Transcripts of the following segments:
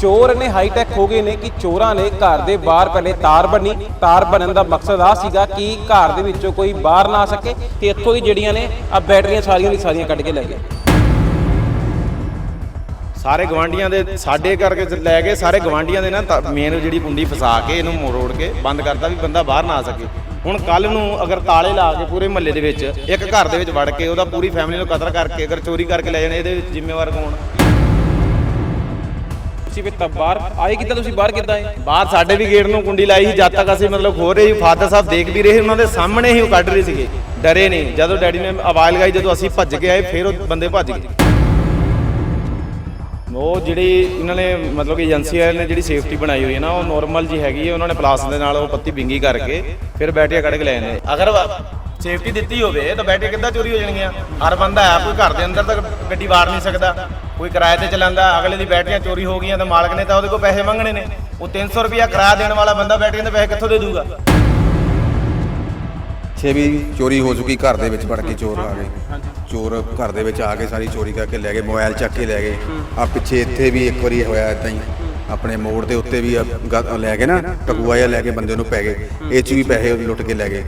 ਚੋਰ ਨੇ ਹਾਈਟੈਕ ਹੋ ਗਏ ਨੇ ਕਿ ਚੋਰਾਂ ਨੇ ਘਰ ਦੇ ਬਾਹਰ ਪਹਿਲੇ ਤਾਰ ਬੰਨੀ। ਤਾਰ ਬਣਨ ਦਾ ਮਕਸਦ ਆ ਸੀਗਾ ਕਿ ਘਰ ਦੇ ਵਿੱਚੋਂ ਕੋਈ ਬਾਹਰ ਨਾ ਆ ਸਕੇ ਤੇ ਇੱਥੋਂ ਦੀ ਜਿਹੜੀਆਂ ਨੇ ਆ ਬੈਟਰੀਆਂ ਸਾਰੀਆਂ ਦੀ ਸਾਰੀਆਂ ਕੱਢ ਕੇ ਲੈ ਗਏ। ਸਾਰੇ ਗਵਾਂਡੀਆਂ ਦੇ ਸਾਡੇ ਕਰਕੇ ਲੈ ਕੇ ਸਾਰੇ ਗਵਾਂਡੀਆਂ ਦੇ ਨਾ ਮੇਨ ਜਿਹੜੀ ਕੁੰਡੀ ਫਸਾ ਕੇ ਇਹਨੂੰ ਮੋੜ ਕੇ ਬੰਦ ਕਰਤਾ ਵੀ ਬੰਦਾ ਬਾਹਰ ਨਾ ਆ ਸਕੇ। ਹੁਣ ਕੱਲ ਨੂੰ ਅਗਰ ਤਾਲੇ ਲਾ ਕੇ ਪੂਰੇ ਮਹੱਲੇ ਦੇ ਵਿੱਚ ਇੱਕ ਘਰ ਦੇ ਵਿੱਚ ਵੜ ਕੇ ਉਹਦਾ ਪੂਰੀ ਫੈਮਿਲੀ ਨੂੰ ਕਤਲ ਕਰਕੇ ਅਗਰ ਚੋਰੀ ਕਰਕੇ ਲੈ ਜਾਣੇ, ਇਹਦੇ ਵਿੱਚ ਜ਼ਿੰਮੇਵਾਰ ਕੌਣ? ਤੁਸੀਂ ਵੀ ਤਾਂ ਬਾਹਰ ਆਏ ਕਿੱਦਾਂ ਤੁਸੀਂ? ਬਾਹਰ ਕਿੱਦਾਂ ਆਏ? ਬਾਹਰ ਸਾਡੇ ਵੀ ਗੇਟ ਨੂੰ ਕੁੰਡੀ ਲਾਈ ਸੀ ਜਦ ਤੱਕ ਅਸੀਂ ਮਤਲਬ ਖੋ ਰਹੇ ਸੀ ਫਾਦਰ ਸਾਹਿਬ ਦੇਖ ਵੀ ਰਹੇ ਉਹਨਾਂ ਦੇ ਸਾਹਮਣੇ ਹੀ ਉਹ ਕੱਢ ਰਹੇ ਸੀਗੇ। ਡਰੇ ਨਹੀਂ। ਜਦੋਂ ਡੈਡੀ ਨੇ ਆਵਾਜ਼ ਲਗਾਈ ਜਦੋਂ ਅਸੀਂ ਭੱਜ ਕੇ ਆਏ ਫਿਰ ਉਹ ਬੰਦੇ ਭੱਜ ਗਏ। ਉਹ ਜਿਹੜੀ ਇਹਨਾਂ ਨੇ ਮਤਲਬ ਕਿ ਏਜੰਸੀ ਵਾਲਿਆਂ ਨੇ ਜਿਹੜੀ ਸੇਫਟੀ ਬਣਾਈ ਹੋਈ ਹੈ ਨਾ ਉਹ ਨਾਰਮਲ ਜੀ ਹੈਗੀ ਹੈ। ਉਹਨਾਂ ਨੇ ਪਲਾਸ ਦੇ ਨਾਲ ਉਹ ਪੱਤੀ ਬਿੰਗੀ ਕਰਕੇ ਫਿਰ ਬੈਟਰੀਆਂ ਕੱਢ ਕੇ ਲੈ ਜਾਂਦੇ। ਅਗਰ ਸੇਫਟੀ ਦਿੱਤੀ ਹੋਵੇ ਤਾਂ ਬੈਟਰੀ ਕਿੱਦਾਂ ਚੋਰੀ ਹੋ ਜਾਣਗੀਆਂ? ਹਰ ਬੰਦਾ ਹੈ ਕੋਈ ਘਰ ਦੇ ਅੰਦਰ ਤੱਕ ਗੱਡੀ ਵਾੜ ਨਹੀਂ ਸਕਦਾ। ਕੋਈ ਕਿਰਾਏ ਤੇ ਚਲਾਉਂਦਾ ਅਗਲੇ ਦੀ ਬੈਟਰੀਆਂ ਚੋਰੀ ਹੋ ਗਈਆਂ ਤਾਂ ਮਾਲਕ ਨੇ ਤਾਂ ਉਹਦੇ ਕੋਲ ਪੈਸੇ ਮੰਗਣੇ ਨੇ। ਉਹ 300 ਰੁਪਿਆ ਕਿਰਾਇਆ ਦੇਣ ਵਾਲਾ ਬੰਦਾ ਬੈਟਰੀਆਂ ਦੇ ਪੈਸੇ ਕਿੱਥੋਂ ਦੇ ਦੂਗਾ? ਛੇ ਵੀ ਚੋਰੀ ਹੋ ਚੁੱਕੀ ਘਰ ਦੇ ਵਿੱਚ ਵੜ ਕੇ ਚੋਰ ਆ ਗਏ। ਚੋਰ ਘਰ ਦੇ ਵਿੱਚ ਆ ਕੇ ਸਾਰੀ ਚੋਰੀ ਕਰਕੇ ਲੈ ਗਏ ਮੋਬਾਈਲ ਚੱਕ ਕੇ ਲੈ ਗਏ। ਆ ਪਿੱਛੇ ਇੱਥੇ ਵੀ ਇੱਕ ਵਾਰੀ ਹੋਇਆ ਇਦਾਂ ਹੀ। ਆਪਣੇ ਮੋੜ ਦੇ ਉੱਤੇ ਵੀ ਲੈ ਕੇ ਨਾ ਟਕੂਆ ਜਿਹਾ ਲੈ ਕੇ ਬੰਦੇ ਨੂੰ ਪੈ ਗਏ। ਇਹ ਚ ਵੀ ਪੈਸੇ ਲੁੱਟ ਕੇ ਲੈ ਗਏ।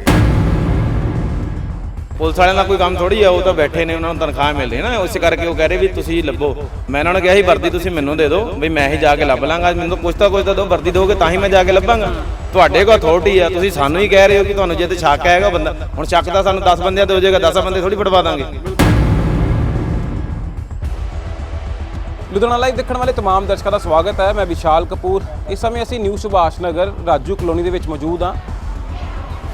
ਪੁਲਿਸ ਵਾਲਿਆਂ ਦਾ ਕੋਈ ਕੰਮ ਥੋੜੀ ਆ ਉਹ ਤਾਂ ਬੈਠੇ ਨੇ ਉਹਨਾਂ ਨੂੰ ਤਨਖਾਹ ਮਿਲ ਰਹੀ ਹੈ ਨਾ ਉਸ ਕਰਕੇ ਉਹ ਕਹਿ ਰਹੇ ਵੀ ਤੁਸੀਂ ਲੱਭੋ ਮੈਂ ਉਹਨਾਂ ਨੂੰ ਕਿਹਾ ਸੀ ਵਰਦੀ ਤੁਸੀਂ ਮੈਨੂੰ ਦੇ ਦਿਓ ਵੀ ਮੈਂ ਹੀ ਜਾ ਕੇ ਲੱਭ ਲਾਂਗਾ ਮੈਨੂੰ ਕੁਛ ਤਾਂ ਕੁਛ ਤਾਂ ਦਿਓ ਵਰਦੀ ਦੋਗੇ ਤਾਂ ਹੀ ਮੈਂ ਜਾ ਕੇ ਲੱਭਾਂਗਾ ਤੁਹਾਡੇ ਕੋਲ ਅਥਾਰਟੀ ਆ ਤੁਸੀਂ ਸਾਨੂੰ ਹੀ ਕਹਿ ਰਹੇ ਹੋ ਕਿ ਤੁਹਾਨੂੰ ਜੇ ਤੇ ਸ਼ੱਕ ਹੈਗਾ ਬੰਦਾ ਹੁਣ ਸ਼ੱਕ ਤਾਂ ਸਾਨੂੰ 10 ਬੰਦਿਆਂ ਤੇ ਹੋ ਜਾਏਗਾ 10 ਬੰਦੇ ਥੋੜੀ ਫੜਵਾ ਦਾਂਗੇ ਲੁਧਿਆਣਾ ਲਾਈਵ ਦੇਖਣ ਵਾਲੇ तमाम ਦਰਸ਼ਕਾਂ ਦਾ ਸਵਾਗਤ ਹੈ ਮੈਂ ਵਿਸ਼ਾਲ ਕਪੂਰ ਇਸ ਸਮੇਂ ਅਸੀਂ ਨਿਊ ਸੁਭਾਸ਼ ਨਗਰ ਰਾਜੂ ਕਲੋਨੀ ਦੇ ਵਿੱਚ ਮੌਜੂਦ ਹਾਂ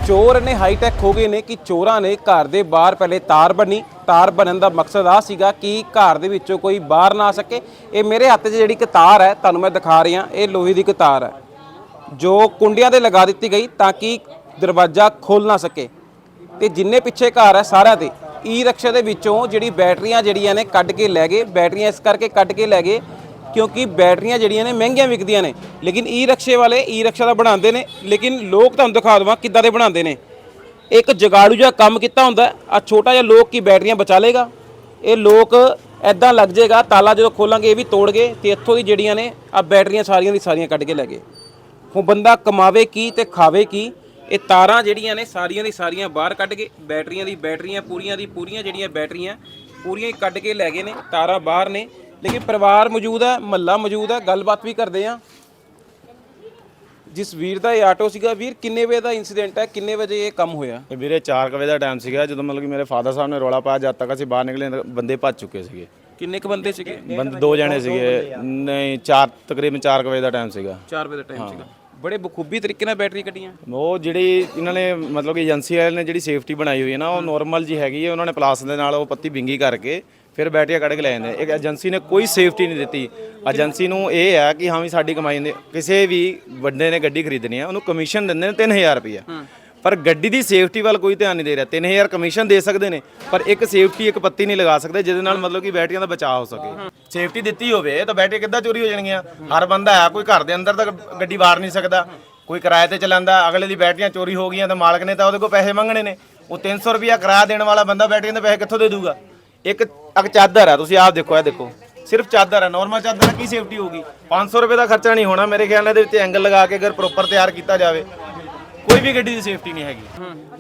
ਚੋਰ ਨੇ ਹਾਈਟੈਕ ਹੋ ਗਏ ਨੇ ਕਿ ਚੋਰਾਂ ਨੇ ਘਰ ਦੇ ਬਾਹਰ ਪਹਿਲੇ ਤਾਰ ਬੰਨੀ। ਤਾਰ ਬਣਨ ਦਾ ਮਕਸਦ ਆ ਸੀਗਾ ਕਿ ਘਰ ਦੇ ਵਿੱਚੋਂ ਕੋਈ ਬਾਹਰ ਨਾ ਆ ਸਕੇ। ਇਹ ਮੇਰੇ ਹੱਥ 'ਚ ਜਿਹੜੀ ਇੱਕ ਤਾਰ ਹੈ, ਤੁਹਾਨੂੰ ਮੈਂ ਦਿਖਾ ਰਿਹਾ, ਇਹ ਲੋਹੇ ਦੀ ਇੱਕ ਤਾਰ ਹੈ, ਜੋ ਕੁੰਡਿਆਂ ਤੇ ਲਗਾ ਦਿੱਤੀ ਗਈ ਤਾਂ ਕਿ ਦਰਵਾਜ਼ਾ ਖੋਲ ਨਾ ਸਕੇ। ਤੇ ਜਿੰਨੇ ਪਿੱਛੇ ਘਰ ਹੈ ਸਾਰਿਆਂ ਦੇ ਈ ਰਕਸ਼ਾ ਦੇ ਵਿੱਚੋਂ ਜਿਹੜੀ ਬੈਟਰੀਆਂ ਜਿਹੜੀਆਂ ਨੇ ਕੱਢ ਕੇ ਲੈ ਗਏ। ਬੈਟਰੀਆਂ ਇਸ ਕਰਕੇ ਕੱਢ ਕੇ ਲੈ ਗਏ ਕਿਉਂਕਿ ਬੈਟਰੀਆਂ ਜਿਹੜੀਆਂ ਨੇ ਮਹਿੰਗੀਆਂ ਵਿਕਦੀਆਂ ਨੇ। ਲੇਕਿਨ ਈ ਰਿਕਸ਼ੇ ਵਾਲੇ ਈ ਰਿਕਸ਼ਾ ਦਾ ਬਣਾਉਂਦੇ ਨੇ, ਲੇਕਿਨ ਲੋਕ ਤੁਹਾਨੂੰ ਦਿਖਾ ਦਵਾਂ ਕਿੱਦਾਂ ਦੇ ਬਣਾਉਂਦੇ ਨੇ। ਇੱਕ ਜਗਾੜੂ ਜਿਹਾ ਕੰਮ ਕੀਤਾ ਹੁੰਦਾ ਆ ਛੋਟਾ ਜਿਹਾ ਲੋਕ ਕੀ ਬੈਟਰੀਆਂ ਬਚਾ ਲੇਗਾ ਇਹ ਲੋਕ ਐਦਾਂ ਲੱਗ ਜਾਏਗਾ ਤਾਲਾ ਜਦੋਂ ਖੋਲਾਂਗੇ ਇਹ ਵੀ ਤੋੜ ਗਏ ਤੇ ਇੱਥੋਂ ਦੀ ਜਿਹੜੀਆਂ ਨੇ ਆ ਬੈਟਰੀਆਂ ਸਾਰੀਆਂ ਦੀ ਸਾਰੀਆਂ ਕੱਢ ਕੇ ਲੈ ਗਏ। ਹੁਣ ਬੰਦਾ ਕਮਾਵੇ ਕੀ ਤੇ ਖਾਵੇ ਕੀ, ਇਹ ਤਾਰਾਂ ਜਿਹੜੀਆਂ ਨੇ ਸਾਰੀਆਂ ਦੀ ਸਾਰੀਆਂ ਬਾਹਰ ਕੱਢ ਕੇ, ਬੈਟਰੀਆਂ ਦੀ ਬੈਟਰੀਆਂ ਪੂਰੀਆਂ ਦੀ ਪੂਰੀਆਂ ਜਿਹੜੀਆਂ ਬੈਟਰੀਆਂ, ਪੂਰੀਆਂ ਹੀ ਕੱਢ ਕੇ ਲੈ ਗਏ ਨੇ, ਤਾਰਾਂ ਬਾਹਰ ਨੇ। ਲੇਕਿਨ ਪਰਿਵਾਰ ਮੌਜੂਦ ਹੈ ਮਹੱਲਾ ਮੌਜੂਦ ਹੈ ਗੱਲਬਾਤ ਵੀ ਕਰਦੇ ਆ ਜਿਸ ਵੀਰ ਦਾ ਇਹ ਆਟੋ ਸੀਗਾ ਵੀਰ ਕਿੰਨੇ ਵਜੇ ਦਾ ਇਨਸੀਡੈਂਟ ਹੈ ਕਿੰਨੇ ਵਜੇ ਇਹ ਕੰਮ ਹੋਇਆ? ਇਹ ਵੀਰੇ 4 ਵਜੇ ਦਾ ਟਾਈਮ ਸੀਗਾ ਜਦੋਂ ਮਤਲਬ ਕਿ ਮੇਰੇ ਫਾਦਰ ਸਾਹਿਬ ਨੇ ਰੋਲਾ ਪਾਇਆ ਜਦ ਤੱਕ ਅਸੀਂ ਬਾਹਰ ਨਿਕਲੇ ਬੰਦੇ ਭੱਜ ਚੁੱਕੇ ਸੀਗੇ। ਕਿੰਨੇ ਕ ਬੰਦੇ ਸੀਗੇ? ਬੰਦੇ ਦੋ ਜਣੇ ਸੀਗੇ ਨਹੀਂ 4 ਤਕਰੀਬਨ 4 ਵਜੇ ਦਾ ਟਾਈਮ ਸੀਗਾ। 4 ਵਜੇ ਦਾ ਟਾਈਮ ਸੀਗਾ। ਬੜੇ ਬਖੂਬੀ ਤਰੀਕੇ ਨਾਲ ਬੈਟਰੀ ਕੱਢੀਆਂ। ਉਹ ਜਿਹੜੀ ਇਹਨਾਂ ਨੇ ਮਤਲਬ ਕਿ ਏਜੰਸੀ ਵਾਲਿਆਂ ਨੇ ਜਿਹੜੀ ਸੇਫਟੀ ਬਣਾਈ ਹੋਈ ਹੈ ਨਾ ਉਹ ਨਾਰਮਲ ਜੀ ਹੈਗੀ ਹੈ ਉਹਨਾਂ ਨੇ ਪਲਾਸ ਦੇ ਨਾਲ ਉਹ ਪੱਤੀ ਬਿੰਗੀ ਕਰਕੇ ਫਿਰ ਬੈਟਰੀਆਂ ਕੱਢ ਕੇ ਲੈ ਜਾਂਦੇ ਇੱਕ ਏਜੰਸੀ ਨੇ ਕੋਈ ਸੇਫਟੀ ਨਹੀਂ ਦਿੱਤੀ। ਏਜੰਸੀ ਨੂੰ ਇਹ ਹੈ ਕਿ ਹਾਂ ਵੀ ਸਾਡੀ ਕਮਾਈ ਦੇ ਕਿਸੇ ਵੀ ਵੱਡੇ ਨੇ ਗੱਡੀ ਖਰੀਦਣੀ ਹੈ ਉਹਨੂੰ ਕਮਿਸ਼ਨ ਦਿੰਦੇ ਨੇ 3000 ਰੁਪਏ ਪਰ ਗੱਡੀ ਦੀ ਸੇਫਟੀ ਵੱਲ ਕੋਈ ਧਿਆਨ ਨਹੀਂ ਦੇ ਰਿਹਾ। 3000 ਕਮਿਸ਼ਨ ਦੇ ਸਕਦੇ ਨੇ ਪਰ ਇੱਕ ਸੇਫਟੀ ਇੱਕ ਪੱਤੀ ਨਹੀਂ ਲਗਾ ਸਕਦੇ ਜਿਹਦੇ ਨਾਲ ਮਤਲਬ ਕਿ ਬੈਟਰੀਆਂ ਦਾ ਬਚਾਅ ਹੋ ਸਕੇ। ਸੇਫਟੀ ਦਿੱਤੀ ਹੋਵੇ ਤਾਂ ਬੈਟਰੀ ਕਿੱਦਾਂ ਚੋਰੀ ਹੋ ਜਾਣਗੀਆਂ? ਹਰ ਬੰਦਾ ਹੈ ਕੋਈ ਘਰ ਦੇ ਅੰਦਰ ਤੱਕ ਗੱਡੀ ਵਾੜ ਨਹੀਂ ਸਕਦਾ। ਕੋਈ ਕਿਰਾਏ ਤੇ ਚਲਾਉਂਦਾ ਅਗਲੇ ਦੀ ਬੈਟਰੀਆਂ ਚੋਰੀ ਹੋ ਗਈਆਂ ਤਾਂ ਮਾਲਕ ਨੇ ਤਾਂ ਉਹਦੇ ਕੋਲ ਪੈਸੇ ਮੰਗਣੇ ਨੇ। ਉਹ 300 ਰੁਪਿਆ ਕਿਰਾਇਆ ਦੇਣ ਵਾਲਾ ਬੰਦਾ ਬੈਟਰੀਆਂ ਦੇ ਪੈਸੇ ਕਿੱਥੋਂ ਦੇ ਦੂਗਾ? ਇੱਕ ਇੱਕ ਚਾਦਰ ਹੈ ਤੁਸੀਂ ਆਪ ਦੇਖੋ, ਇਹ ਦੇਖੋ। ਸਿਰਫ ਚਾਦਰ ਹੈ ਨਾਰਮਲ ਚਾਦਰ ਹੈ ਕੀ ਸੇਫਟੀ ਹੋਗੀ 500 ਰੁਪਏ ਦਾ ਖਰਚਾ ਨਹੀਂ ਹੋਣਾ ਮੇਰੇ ਖਿਆਲ ਨਾਲ, ਇਹਦੇ ਵਿੱਚ ਐਂਗਲ ਲਗਾ ਕੇ ਅਗਰ ਪ੍ਰੋਪਰ ਤਿਆਰ ਕੀਤਾ ਜਾਵੇ। ਕੋਈ ਵੀ ਗੱਡੀ ਦੀ ਸੇਫਟੀ ਨਹੀਂ ਹੈਗੀ।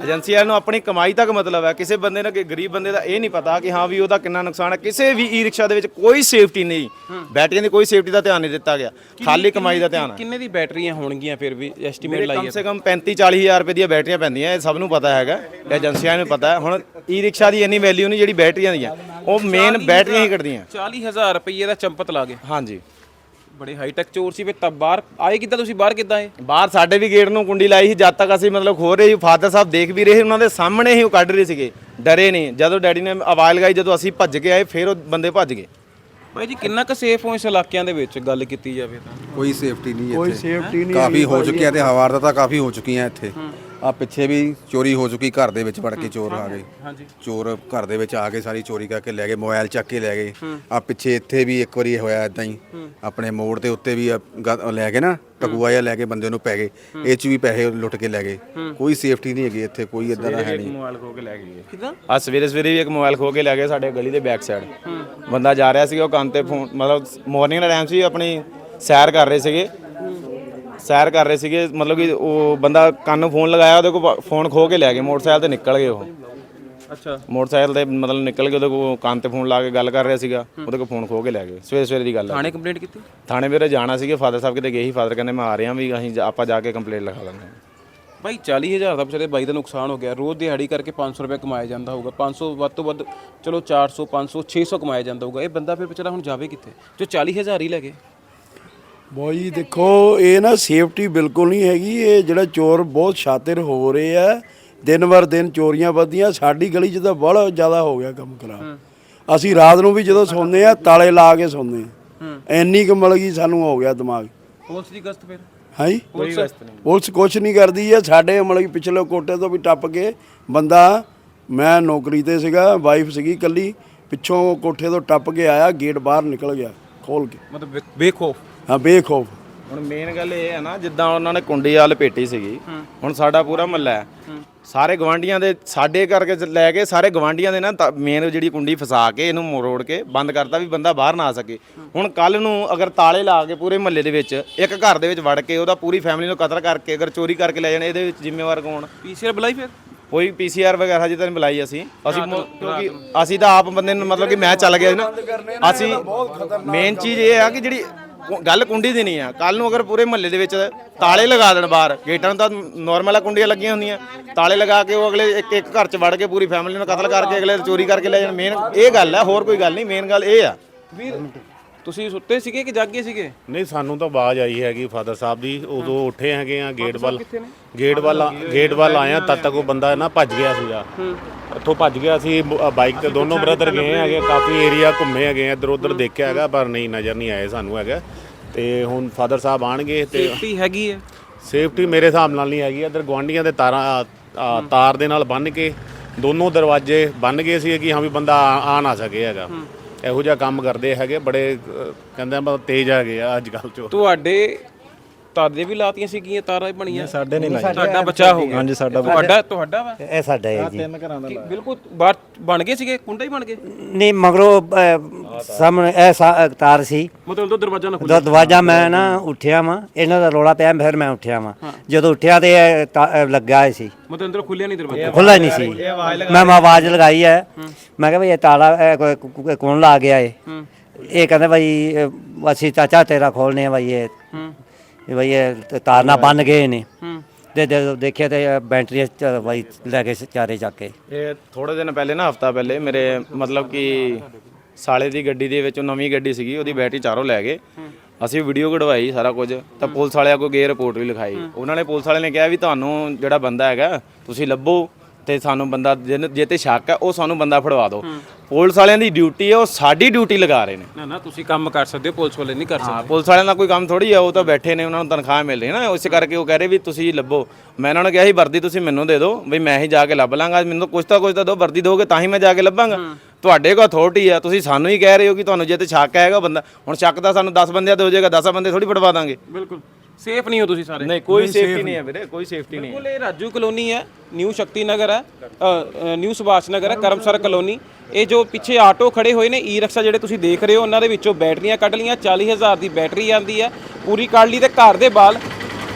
ਏਜੰਸੀ ਵਾਲਿਆਂ ਨੂੰ ਆਪਣੀ ਕਮਾਈ ਤੱਕ ਮਤਲਬ ਹੈ। ਕਿਸੇ ਬੰਦੇ ਨੂੰ ਕਿ ਗਰੀਬ ਬੰਦੇ ਦਾ ਇਹ ਨਹੀਂ ਪਤਾ ਕਿ ਹਾਂ ਵੀ ਉਹਦਾ ਕਿੰਨਾ ਨੁਕਸਾਨ ਹੈ। ਕਿਸੇ ਵੀ ਈ ਰਿਕਸ਼ਾ ਦੇ ਵਿੱਚ ਕੋਈ ਸੇਫਟੀ ਨਹੀਂ। ਬੈਟਰੀਆਂ ਦੀ ਕੋਈ ਸੇਫਟੀ ਦਾ ਧਿਆਨ ਨਹੀਂ ਦਿੱਤਾ ਗਿਆ। ਖਾਲੀ ਕਮਾਈ ਦਾ ਧਿਆਨ ਹੈ। ਕਿੰਨੇ ਦੀ ਬੈਟਰੀਆਂ ਹੋਣਗੀਆਂ ਫਿਰ ਵੀ ਐਸਟੀਮੇਟ ਮੇਰੇ ਲਾਈਏ ਕਮ ਸੇ ਕਮ 35 40 ਹਜ਼ਾਰ ਰੁਪਏ ਦੀਆਂ ਬੈਟਰੀਆਂ ਪੈਂਦੀਆਂ ਇਹ ਸਭ ਨੂੰ ਪਤਾ ਹੈਗਾ। ਏਜੰਸੀਆਂ ਨੂੰ ਪਤਾ ਹੈ। ਹੁਣ ਈ ਰਿਕਸ਼ਾ ਦੀ ਇੰਨੀ ਵੈਲਿਊ ਨਹੀਂ ਜਿਹੜੀ ਬੈਟਰੀਆਂ ਦੀ ਆ ਉਹ ਮੇਨ ਬੈਟਰੀਆਂ ਹੀ ਕੱਢਦੀਆਂ। 40000 ਰੁਪਏ ਦਾ ਚੰਪਤ ਲਾ ਗਏ। ਹਾਂਜੀ। ਬੜੇ ਹਾਈ ਟੈਕ ਚੋਰ ਸੀ ਫਿਰ ਤਾਂ ਬਾਹਰ ਆਏ ਕਿੱਦਾਂ ਤੁਸੀਂ? ਬਾਹਰ ਕਿੱਦਾਂ ਆਏ? ਬਾਹਰ ਸਾਡੇ ਵੀ ਗੇਟ ਨੂੰ ਕੁੰਡੀ ਲਾਈ ਸੀ ਜਦ ਤੱਕ ਅਸੀਂ ਮਤਲਬ ਖੋ ਰਹੇ ਸੀ ਫਾਦਰ ਸਾਹਿਬ ਦੇਖ ਵੀ ਰਹੇ ਉਹਨਾਂ ਦੇ ਸਾਹਮਣੇ ਹੀ ਉਹ ਕੱਢ ਰਹੇ ਸੀਗੇ ਡਰੇ ਨਹੀਂ। ਜਦੋਂ ਡੈਡੀ ਨੇ ਆਵਾਜ਼ ਲਗਾਈ ਜਦੋਂ ਅਸੀਂ ਭੱਜ ਕੇ ਆਏ ਫਿਰ ਉਹ ਬੰਦੇ ਭੱਜ ਗਏ। ਭਾਈ ਜੀ ਕਿੰਨਾ ਕੁ ਸੇਫ ਹੋ ਇਸ ਇਲਾਕਿਆਂ ਦੇ ਵਿੱਚ ਗੱਲ ਕੀਤੀ ਜਾਵੇ ਤਾਂ? ਕੋਈ ਸੇਫਟੀ ਨਹੀਂ ਇੱਥੇ। ਕੋਈ ਸੇਫਟੀ ਨਹੀਂ ਕਾਫੀ ਹੋ ਚੁੱਕਿਆ ਤੇ ਹਵਾਰਦਾਤਾਂ ਕਾਫੀ ਹੋ ਚੁੱਕੀਆਂ ਇੱਥੇ। ਆ ਪਿੱਛੇ ਵੀ ਚੋਰੀ ਹੋ ਚੁੱਕੀ ਘਰ ਦੇ ਵਿੱਚ ਵੜ ਕੇ ਚੋਰ ਆ ਗਏ। ਹਾਂਜੀ ਚੋਰ ਘਰ ਦੇ ਵਿੱਚ ਆ ਕੇ ਸਾਰੀ ਚੋਰੀ ਕਰਕੇ ਲੈ ਗਏ ਮੋਬਾਈਲ ਚੱਕ ਕੇ ਲੈ ਗਏ। ਆ ਪਿੱਛੇ ਇੱਥੇ ਵੀ ਇੱਕ ਵਾਰੀ ਹੋਇਆ ਇਦਾਂ ਹੀ। ਆਪਣੇ ਮੋੜ ਦੇ ਉੱਤੇ ਵੀ ਆ ਗ- ਲੈ ਕੇ ਨਾ ਟਕੂਆ ਜਿਹਾ ਲੈ ਕੇ ਬੰਦੇ ਨੂੰ ਪੈ ਗਏ। ਇਹ ਚ ਵੀ ਪੈਸੇ ਲੁੱਟ ਕੇ ਲੈ ਗਏ। ਕੋਈ ਸੇਫਟੀ ਨਹੀਂ ਹੈਗੀ ਇੱਥੇ ਕੋਈ ਇਦਾਂ ਦਾ ਹੈ ਨਹੀਂ। ਮੋਬਾਈਲ ਖੋ ਕੇ ਲੈ ਗਏ ਕਿਦਾਂ? ਆ ਸਵੇਰੇ ਸਵੇਰੇ ਵੀ ਇੱਕ ਮੋਬਾਈਲ ਖੋ ਕੇ ਲੈ ਗਏ ਸਾਡੇ ਗਲੀ ਦੇ ਬੈਕ ਸਾਈਡ ਬੰਦਾ ਜਾ ਰਿਹਾ ਸੀਗਾ ਉਹ ਕੰਨ ਤੇ ਫੋਨ ਮਤਲਬ ਮਾਰਨਿੰਗ ਦਾ ਟਾਈਮ ਸੀ ਆਪਣੀ ਸੈਰ ਕਰ ਰਹੇ ਸੀਗੇ। ਸੈਰ ਕਰ ਰਹੇ ਸੀਗੇ ਮਤਲਬ ਕਿ ਉਹ ਬੰਦਾ ਕੰਨ ਨੂੰ ਫੋਨ ਲਗਾਇਆ ਉਹਦੇ ਕੋਲ ਫੋਨ ਖੋ ਕੇ ਲੈ ਗਏ ਮੋਟਰਸਾਈਕਲ ਤੇ ਨਿਕਲ ਗਏ ਉਹ। ਅੱਛਾ। ਮੋਟਰਸਾਈਕਲ ਤੇ ਮਤਲਬ ਨਿਕਲ ਕੇ ਉਹਦੇ ਕੋਲ ਕੰਨ ਤੇ ਫੋਨ ਲਾ ਕੇ ਗੱਲ ਕਰ ਰਿਹਾ ਸੀਗਾ ਉਹਦੇ ਕੋਲ ਫੋਨ ਖੋ ਕੇ ਲੈ ਗਏ ਸਵੇਰੇ ਸਵੇਰੇ ਦੀ ਗੱਲ ਹੈ ਥਾਣੇ ਕੰਪਲੇਂਟ ਕੀਤੀ? ਥਾਣੇ ਵੀਰੇ ਜਾਣਾ ਸੀਗੇ ਫਾਦਰ ਸਾਹਿਬ ਕਿਤੇ ਗਏ ਸੀ ਫਾਦਰ ਕਹਿੰਦੇ ਮੈਂ ਆ ਰਿਹਾ ਵੀ ਅਸੀਂ ਜਾ- ਆਪਾਂ ਜਾ ਕੇ ਕੰਪਲੇਂਟ ਲਿਖਾ ਲਾਂਗੇ ਭਾਈ 40000 ਦਾ ਵਿਚਾਰੇ ਬਾਈ ਦਾ ਨੁਕਸਾਨ ਹੋ ਗਿਆ ਰੋਜ਼ ਦਿਹਾੜੀ ਕਰਕੇ 500 ਰੁਪਏ ਕਮਾਇਆ ਜਾਂਦਾ ਹੋਊਗਾ 500 ਵੱਧ ਤੋਂ ਵੱਧ ਚਲੋ 400 500 600 ਕਮਾਇਆ ਜਾਂਦਾ ਹੋਊਗਾ ਇਹ ਬੰਦਾ ਫਿਰ ਵਿਚਾਰਾ ਹੁਣ ਜਾਵੇ ਕਿੱਥੇ? ਜੋ 40000 ਹੀ ਲੈ ਗਏ। ਬੋਈ ਦੇਖੋ ਇਹ ਨਾ ਸੇਫਟੀ ਬਿਲਕੁਲ ਨਹੀਂ ਹੈਗੀ। ਇਹ ਜਿਹੜਾ ਚੋਰ ਬਹੁਤ ਸ਼ਾਤਿਰ ਹੋ ਰਹੇ ਆ। ਦਿਨ ਵਰ ਦਿਨ ਚੋਰੀਆਂ ਵੱਧਦੀਆਂ। ਸਾਡੀ ਗਲੀ 'ਚ ਤਾਂ ਬੜਾ ਜ਼ਿਆਦਾ ਹੋ ਗਿਆ ਕੰਮ ਖਰਾਬ। ਅਸੀਂ ਰਾਤ ਨੂੰ ਵੀ ਜਦੋਂ ਸੌਂਦੇ ਆ ਤਾਲੇ ਲਾ ਕੇ ਸੌਂਦੇ ਆ। ਇੰਨੀ ਕੁ ਮਲਗੀ ਸਾਨੂੰ ਹੋ ਗਿਆ ਦਿਮਾਗ। ਪੁਲਿਸ ਦੀ ਗਸ਼ਤ ਫਿਰ? ਹਾਂਜੀ ਪੁਲਿਸ ਪੁਲਿਸ ਕੁਛ ਨਹੀਂ ਕਰਦੀ ਹੈ ਸਾਡੇ ਮਲਗੀ ਪਿਛਲੇ ਕੋਟੇ ਤੋਂ ਵੀ ਟੱਪ ਕੇ ਬੰਦਾ ਮੈਂ ਨੌਕਰੀ ਤੇ ਸੀਗਾ ਵਾਈਫ ਸੀਗੀ ਇਕੱਲੀ ਪਿੱਛੋਂ ਕੋਠੇ ਤੋਂ ਟੱਪ ਕੇ ਆਇਆ ਗੇਟ ਬਾਹਰ ਨਿਕਲ ਗਿਆ ਖੋਲ ਕੇ। ਮਤਲਬ ਬੇਖੌਫ ਹਾਂ ਬੇਖੌਫ। ਹੁਣ ਮੇਨ ਗੱਲ ਇਹ ਹੈ ਨਾ ਜਿੱਦਾਂ ਉਹਨਾਂ ਨੇ ਕੁੰਡੀ ਵਾਲ ਪੇਟੀ ਸੀਗੀ ਹੁਣ ਸਾਡਾ ਪੂਰਾ ਮਹੱਲਾ ਹੈ। ਸਾਰੇ ਗਵਾਂਡੀਆਂ ਦੇ ਸਾਡੇ ਕਰਕੇ ਲੈ ਕੇ ਸਾਰੇ ਗਵਾਂਡੀਆਂ ਦੇ ਨਾ ਮੇਨ ਜਿਹੜੀ ਕੁੰਡੀ ਫਸਾ ਕੇ ਇਹਨੂੰ ਮੋੜੋੜ ਕੇ ਬੰਦ ਕਰਤਾ ਵੀ ਬੰਦਾ ਬਾਹਰ ਨਾ ਆ ਸਕੇ। ਹੁਣ ਕੱਲ ਨੂੰ ਅਗਰ ਤਾਲੇ ਲਾ ਕੇ ਪੂਰੇ ਮਹੱਲੇ ਦੇ ਵਿੱਚ ਇੱਕ ਘਰ ਦੇ ਵਿੱਚ ਵੜ ਕੇ ਉਹਦਾ ਪੂਰੀ ਫੈਮਿਲੀ ਨੂੰ ਕਤਲ ਕਰਕੇ ਅਗਰ ਚੋਰੀ ਕਰਕੇ ਲੈ ਜਾਣੇ ਇਹਦੇ ਵਿੱਚ ਜ਼ਿੰਮੇਵਾਰ ਕੌਣ? ਪੀਸੀਆਰ ਬੁਲਾਈ ਫਿਰ? ਕੋਈ ਪੀਸੀਆਰ ਵਗੈਰਾ ਨਹੀਂ ਬੁਲਾਈ ਅਸੀਂ। ਅਸੀਂ ਕਿਉਂਕਿ ਅਸੀਂ ਤਾਂ ਆਪ ਬੰਦੇ ਨੂੰ ਮਤਲਬ ਕਿ ਮੈਂ ਚੱਲ ਗਿਆ ਨਾ। ਅਸੀਂ ਮੇਨ ਚੀਜ਼ ਇਹ ਆ ਕਿ ਜਿਹੜੀ ਕੁ- ਗੱਲ ਕੁੰਡੀ ਦੀ ਨਹੀਂ ਆ। ਕੱਲ ਨੂੰ ਅਗਰ ਪੂਰੇ ਮਹੱਲੇ ਦੇ ਵਿੱਚ ਤਾਲੇ ਲਗਾ ਦੇਣ ਬਾਹਰ, ਗੇਟਾਂ ਨੂੰ ਤਾਂ ਨਾਰਮਲ ਆ, ਕੁੰਡੀਆਂ ਲੱਗੀਆਂ ਹੁੰਦੀਆਂ। ਤਾਲੇ ਲਗਾ ਕੇ ਉਹ ਅਗਲੇ ਇੱਕ ਇੱਕ ਘਰ 'ਚ ਵੜ ਕੇ ਪੂਰੀ ਫੈਮਿਲੀ ਨੂੰ ਕਤਲ ਕਰਕੇ ਅਗਲੇ ਚੋਰੀ ਕਰਕੇ ਲੈ ਜਾਣ। ਮੇਨ ਇਹ ਗੱਲ ਹੈ ਹੋਰ ਕੋਈ ਗੱਲ ਨਹੀਂ ਮੇਨ ਗੱਲ ਇਹ ਆ। ਵੀਰ ਤੁਸੀਂ ਸੁੱਤੇ ਸੀਗੇ ਕਿ ਜਾਗੇ ਸੀਗੇ? ਨਹੀਂ ਸਾਨੂੰ ਤਾਂ ਆਵਾਜ਼ ਆਈ ਹੈਗੀ ਫਾਦਰ ਸਾਹਿਬ ਦੀ। ਉਦੋਂ ਉੱਠੇ ਹੈਗੇ ਆ ਗੇਟ ਵੱਲ। ਗੇਟ ਵੱਲ ਆ- ਗੇਟ ਵੱਲ ਆਇਆ ਤਦ ਤੱਕ ਉਹ ਬੰਦਾ ਨਾ ਭੱਜ ਗਿਆ ਸੀਗਾ। ਇੱਥੋਂ ਭੱਜ ਗਿਆ ਸੀ ਬ- ਬਾਈਕ ਤੇ ਦੋਨੋਂ ਬ੍ਰਦਰ ਗਏ ਹੈਗੇ ਕਾਫੀ ਏਰੀਆ ਘੁੰਮੇ ਹੈਗੇ ਇੱਧਰ ਉੱਧਰ ਦੇਖਿਆ ਹੈਗਾ ਪਰ ਨਹੀਂ ਨਜ਼ਰ ਨਹੀਂ ਆਏ ਸਾਨੂੰ ਹੈਗਾ। ਤੇ ਹੁਣ ਫਾਦਰ ਸਾਹਿਬ ਆਣਗੇ ਤੇ ਸੇਫਟੀ ਹੈਗੀ ਹੈ ਸੇਫਟੀ ਮੇਰੇ ਹਿਸਾਬ ਨਾਲ ਨਹੀਂ ਹੈਗੀ ਇੱਧਰ ਗਵਾਂਡੀਆਂ ਦੇ ਤਾਰਾਂ ਆ, ਤਾਰ ਦੇ ਨਾਲ ਬੰਨ ਕੇ ਦੋਨੋਂ ਦਰਵਾਜ਼ੇ ਬੰਨ ਗਏ ਸੀ ਕਿ ਹਾਂ ਵੀ ਬੰਦਾ ਆ ਆ ਨਾ ਸਕੇ ਹੈਗਾ। ਇਹੋ ਜਿਹਾ ਕੰਮ ਕਰਦੇ ਹੈਗੇ ਬੜੇ ਅ, ਕਹਿੰਦੇ ਆ ਤੇਜ਼ ਹੈਗੇ ਆ ਅੱਜ ਕੱਲ੍ਹ ਚੋ ਤੁਹਾਡੇ ਤੁਹਾਡੇ ਵੀ ਲਾਤੀਆਂ ਸੀਗੀਆਂ ਤਾਰਾਂ ਹੀ ਬਣੀਆਂ। ਸਾਡੇ ਨਹੀਂ ਲਾਈਆਂ। ਤੁਹਾਡਾ ਬਚਾ ਹੋ ਗਿਆ ਹਾਂਜੀ ਸਾਡਾ ਤੁਹਾਡਾ ਤੁਹਾਡਾ ਵਾ? ਇਹ ਸਾਡਾ ਹੈ ਜੀ। ਕਿ ਬਿਲਕੁਲ ਬਾਹਰ ਬਣ ਗਏ ਸੀਗੇ ਕੁੰਡਾ ਹੀ ਬਣ ਗਏ? ਨਹੀਂ ਮਗਰੋਂ ਅਹ, ਸਾਹਮਣੇ ਇਹ ਸਾ- ਤਾਰ ਸੀ। ਮਤਲਬ ਉਹ ਦਰਵਾਜ਼ਾ ਨਾ ਦੋ ਦਰਵਾਜ਼ਾ ਮੈਂ ਨਾ ਉੱਠਿਆ ਵਾਂ ਇਹਨਾਂ ਦਾ ਰੋਲਾ ਪਿਆ ਫਿਰ ਮੈਂ ਉੱਠਿਆ ਵਾਂ। ਜਦੋਂ ਉੱਠਿਆ ਤੇ ਇਹ ਤਾ- ਇਹ ਲੱਗਾ ਹੋਇਆ ਸੀ। ਮਤਲਬ ਅੰਦਰੋਂ ਖੁੱਲਿਆ ਨਹੀਂ ਦਰਵਾਜ਼ਾ? ਖੁੱਲਾ ਨਹੀਂ ਸੀ। ਮੈਂ ਮੈਂ ਆਵਾਜ਼ ਲਗਾਈ ਹੈ। ਮੈਂ ਕਿਹਾ ਵੀ ਇਹ ਤਾਲਾ ਇਹ ਕੌਣ ਲਾ ਗਿਆ ਏ? ਇਹ ਕਹਿੰਦਾ ਭਾਈ ਅਸੀਂ ਚਾਚਾ ਤੇਰਾ ਖੋਲਨੇ ਆ ਭਾਈ ਇਹ। ਇਹ ਭਾਈ ਇਹ ਤ- ਤਾਰ ਨਾਲ ਬੰਨ ਗਏ ਨੇ ਤੇ ਜਦੋਂ ਦੇਖਿਆ ਤੇ ਬੈਟਰੀ ਚ ਭਾਈ ਲੈ ਕੇ ਚਾਰੇ ਚੱਕ ਕੇ। ਇਹ ਥੋੜੇ ਦਿਨ ਪਹਿਲੇ ਨਾ ਹਫਤਾ ਪਹਿਲੇ ਮੇਰੇ ਮਤਲਬ ਕਿ ਸਾਲੇ ਦੀ ਗੱਡੀ ਦੇ ਵਿੱਚ ਉਹ ਨਵੀਂ ਗੱਡੀ ਸੀਗੀ ਉਹਦੀ ਬੈਟਰੀ ਚਾਰੋਂ ਲੈ ਗਏ। ਅਸੀਂ ਵੀਡੀਓ ਕਢਵਾਈ ਸਾਰਾ ਕੁਝ ਤਾਂ ਪੁਲਿਸ ਵਾਲਿਆਂ ਕੋਲ ਗਏ ਰਿਪੋਰਟ ਵੀ ਲਿਖਾਈ। ਉਹਨਾਂ ਨੇ ਪੁਲਿਸ ਵਾਲਿਆਂ ਨੇ ਕਿਹਾ ਵੀ ਤੁਹਾਨੂੰ ਜਿਹੜਾ ਬੰਦਾ ਹੈਗਾ ਤੁਸੀਂ ਲੱਭੋ। ਤੇ ਸਾਨੂੰ ਬੰਦਾ ਜੇ ਤੇ ਸ਼ੱਕ ਹੈ ਉਹ ਸਾਨੂੰ ਬੰਦਾ ਫੜਵਾ ਦਿਓ। ਪੁਲਿਸ ਵਾਲਿਆਂ ਦੀ ਡਿਊਟੀ ਹੈ ਉਹ ਸਾਡੀ ਡਿਊਟੀ ਲਗਾ ਰਹੇ ਨੇ। ਨਾ ਨਾ ਤੁਸੀਂ ਕੰਮ ਕਰ ਸਕਦੇ ਹੋ ਪੁਲਿਸ ਵਾਲੇ ਨਹੀਂ ਕਰ ਹਾਂ ਸਕਦੇ। ਪੁਲਿਸ ਵਾਲਿਆਂ ਦਾ ਕੋਈ ਕੰਮ ਥੋੜੀ ਆ ਉਹ ਤਾਂ ਬੈਠੇ ਨੇ ਉਹਨਾਂ ਨੂੰ ਤਨਖਾਹ ਮਿਲ ਰਹੀ ਹੈ ਨਾ ਉਸੇ ਕਰਕੇ ਉਹ ਕਹਿ ਰਹੇ ਵੀ ਤੁਸੀਂ ਲੱਭੋ। ਮੈਂ ਉਹਨਾਂ ਨੂੰ ਕਿਹਾ ਸੀ ਵਰਦੀ ਤੁਸੀਂ ਮੈਨੂੰ ਦੇ ਦਿਓ ਵੀ ਮੈਂ ਹੀ ਜਾ ਕੇ ਲੱਭ ਲਾਂਗਾ ਮੈਨੂੰ ਕੁਝ ਤਾਂ ਕੁਝ ਤਾਂ ਦਿਓ ਵਰਦੀ ਦੋਗੇ ਤਾਂ ਹੀ ਮੈਂ ਜਾ ਕੇ ਲੱਭਾਂਗਾ। ਤੁਹਾਡੇ ਕੋਲ ਅਥਾਰਟੀ ਆ ਤੁਸੀਂ ਸਾਨੂੰ ਹੀ ਕਹਿ ਰਹੇ ਹੋ ਕਿ ਤੁਹਾਨੂੰ ਜੇ ਤੇ ਸ਼ੱਕ ਹੈਗਾ ਬੰਦਾ ਹੁਣ ਸ਼ੱਕ ਤਾਂ ਸਾਨੂੰ 10 ਬੰਦਿਆਂ ਤੇ ਹੋ ਜਾਏਗਾ 10 ਬੰਦੇ ਥੋੜੀ ਫੜਵਾ ਦਾਂਗੇ। ਬਿਲਕੁਲ। ਸੇਫ ਨਹੀਂ ਹੋ ਤੁਸੀਂ ਸਾਰੇ। ਨਹੀਂ ਕੋਈ ਸੇਫਟੀ ਨਹੀਂ ਹੈ ਵੀਰੇ ਕੋਈ ਸੇਫਟੀ ਨਹੀਂ ਬਿਲਕੁਲ ਇਹ ਰਾਜੂ ਕਲੋਨੀ ਹੈ ਨਿਊ ਸ਼ਕਤੀ ਨਗਰ ਹੈ ਨਿਊ ਸੁਭਾਸ਼ ਨਗਰ ਹੈ ਕਰਮਸਰ ਕਲੋਨੀ। ਇਹ ਜੋ ਪਿੱਛੇ ਆਟੋ ਖੜੇ ਹੋਏ ਨੇ ਈ ਰਿਕਸ਼ਾ ਜਿਹੜੇ ਤੁਸੀਂ ਦੇਖ ਰਹੇ ਹੋ ਉਹਨਾਂ ਦੇ ਵਿੱਚੋਂ ਬੈਟਰੀਆਂ ਕੱਢ ਲੀਆਂ 40000 ਦੀ ਬੈਟਰੀ ਆਂਦੀ ਹੈ ਪੂਰੀ ਕੱਢ ਲਈ ਤੇ ਘਰ ਦੇ ਬਾਲ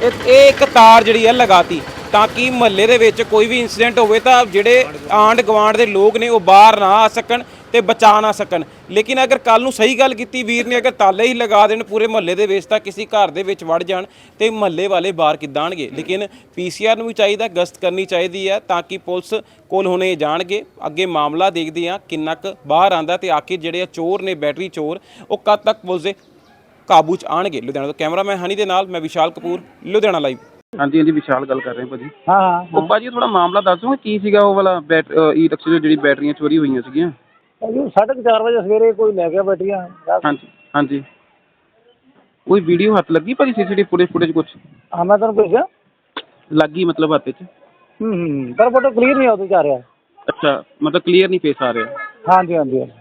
ਇਹ ਇਹ ਇੱਕ ਤਾਰ ਜਿਹੜੀ ਹੈ ਲਗਾਤੀ ਤਾਂ ਕਿ ਮਹੱਲੇ ਦੇ ਵਿੱਚ ਕੋਈ ਵੀ ਇਨਸੀਡੈਂਟ ਹੋਵੇ ਤਾਂ ਜਿਹੜੇ ਆਂਡ ਗਵਾਂਡ ਦੇ ਲੋਕ ਨੇ ਉਹ ਬਾਹਰ ਨਾ ਆ ਸਕਣ। ਤੇ ਬਚਾ ਨਾ ਸਕਣ। ਲੇਕਿਨ ਅਗਰ ਕੱਲ ਨੂੰ ਸਹੀ ਗੱਲ ਕੀਤੀ ਵੀਰ ਨੇ ਅਗਰ ਤਾਲੇ ਹੀ ਲਗਾ ਦੇਣ ਪੂਰੇ ਮਹੱਲੇ ਦੇ ਵਿੱਚ ਤਾਂ ਕਿਸੇ ਘਰ ਦੇ ਵਿੱਚ ਵੜ ਜਾਣ ਤੇ ਮਹੱਲੇ ਵਾਲੇ ਬਾਹਰ ਕਿੱਦਾਂ ਆਣਗੇ ਲੇਕਿਨ ਪੀਸੀਆਰ ਨੂੰ ਵੀ ਚਾਹੀਦਾ ਗਸ਼ਤ ਕਰਨੀ ਚਾਹੀਦੀ ਹੈ ਤਾਂ ਕਿ ਪੁਲਿਸ ਕੋਲ ਹੁਣੇ ਜਾਣਗੇ। ਅੱਗੇ ਮਾਮਲਾ ਦੇਖਦੇ ਆ ਕਿੰਨਾ ਕੁ ਬਾਹਰ ਆਂਦਾ ਤੇ ਆਖਿਰ ਜਿਹੜੇ ਆ ਚੋਰ ਨੇ ਬੈਟਰੀ ਚੋਰ ਉਹ ਕਦ ਤੱਕ ਪੁਲਿਸ ਦੇ ਕਾਬੂ ਚ ਆਣਗੇ ਲੁਧਿਆਣਾ ਤੋਂ ਕੈਮਰਾਮੈਨ ਹਨੀ ਦੇ ਨਾਲ ਮੈਂ ਵਿਸ਼ਾਲ ਕਪੂਰ ਲੁਧਿਆਣਾ ਲਾਈਵ ਹਾਂਜੀ ਹਾਂਜੀ ਵਿਸ਼ਾਲ ਗੱਲ ਕਰ ਰਹੇ ਹਾਂ ਭਾਜੀ। ਹਾਂ ਹਾਂ ਉਹ ਭਾਜੀ ਥੋੜਾ ਮਾਮਲਾ ਦੱਸ ਦੋਗੇ ਕੀ ਸੀਗਾ ਉਹ ਵਾਲਾ ਬੈਟ ਈ ਰਿਕਸ਼ੇ ਦੀ ਜਿਹੜੀ ਬੈਟਰੀਆਂ ਚੋਰੀ ਹੋਈਆਂ ਸੀਗੀਆਂ? ਜੀ ਸਾਢੇ ਕੁ ਚਾਰ ਵਜੇ ਸਵੇਰੇ ਕੋਈ ਲੈ ਗਿਆ ਬੈਟਰੀਆਂ। ਹਾਂਜੀ ਹਾਂਜੀ। ਕੋਈ ਵੀਡੀਓ ਹੱਥ ਲੱਗੀ ਭਾਜੀ ਸੀਸੀਟੀਵੀ ਫੁਟੇਜ ਫੁਟੇਜ ਕੁਝ ਹਾਂ ਮੈਂ ਤੁਹਾਨੂੰ ਭੇਜਿਆ ਲੱਗੀ ਮਤਲਬ ਹੱਥ 'ਚ ਹੂੰ ਹੂੰ ਪਰ ਫੋਟੋ ਕਲੀਅਰ ਨਹੀਂ ਆਉਂਦੀ ਜਾ ਰਿਹਾ। ਅੱਛਾ ਮਤਲਬ ਕਲੀਅਰ ਨਹੀਂ ਫੇਸ ਆ ਰਿਹਾ। ਹਾਂਜੀ ਹਾਂਜੀ ਹਾਂਜੀ।